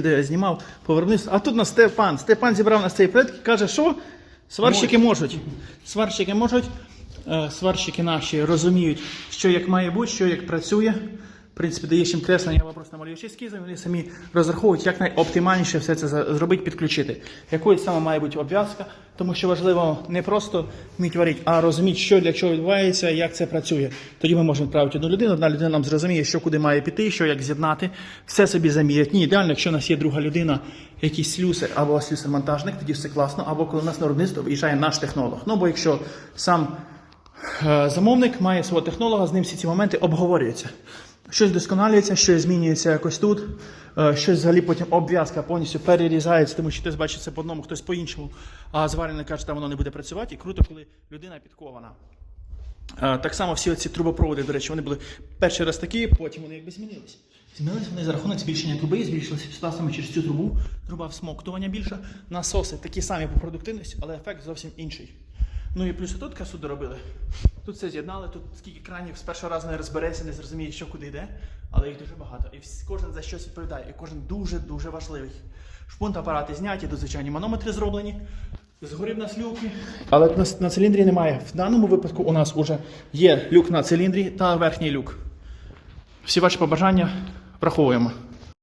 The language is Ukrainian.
Де я знімав, повернувся. А тут на Степан. Степан зібрав нас цей проект і каже, що сварщики можуть. Сварщики можуть. Е, Сварщики наші розуміють, що як має бути, що як працює. Принципі, даєш їм креслення або просто малюєш ескізи, вони самі розраховують, як найоптимальніше все це зробити, підключити. Якою саме має бути обв'язка, тому що важливо не просто вміть варити, а розуміти, що для чого відбувається, як це працює. Тоді ми можемо відправити одну людину, одна людина нам зрозуміє, що куди має піти, що як з'єднати, все собі замірять. Ні, ідеально, якщо у нас є друга людина, якийсь слюсар або слюсар-монтажник, тоді все класно, або коли у нас на виробництво виїжджає наш технолог. Ну бо якщо сам Е, Замовник має свого технолога, з ним всі ці моменти обговорюються. Щось досконалюється, щось змінюється якось тут, е, щось взагалі потім обв'язка повністю перерізається, тому що хтось бачить це по одному, хтось по іншому, а зварений каже, що воно не буде працювати. І круто, коли людина підкована. Е, Так само всі ці трубопроводи, до речі, вони були перший раз такі, потім вони якби змінились. Змінились вони за рахунок збільшення труби, збільшилася сюди саме через цю трубу, труба всмоктування більша, насоси такі самі по продуктивності, але ефект зовсім інший. Ну і плюс тут касу доробили. Тут все з'єднали, тут скільки кранів з першого разу не розбереться, не зрозуміє, що куди йде, але їх дуже багато. І кожен за щось відповідає, і кожен дуже-дуже важливий. Шпунт апарати зняті, тут звичайні манометри зроблені. Згорів на люки. Але на, на циліндрі немає. В даному випадку у нас вже є люк на циліндрі та верхній люк. Всі ваші побажання враховуємо.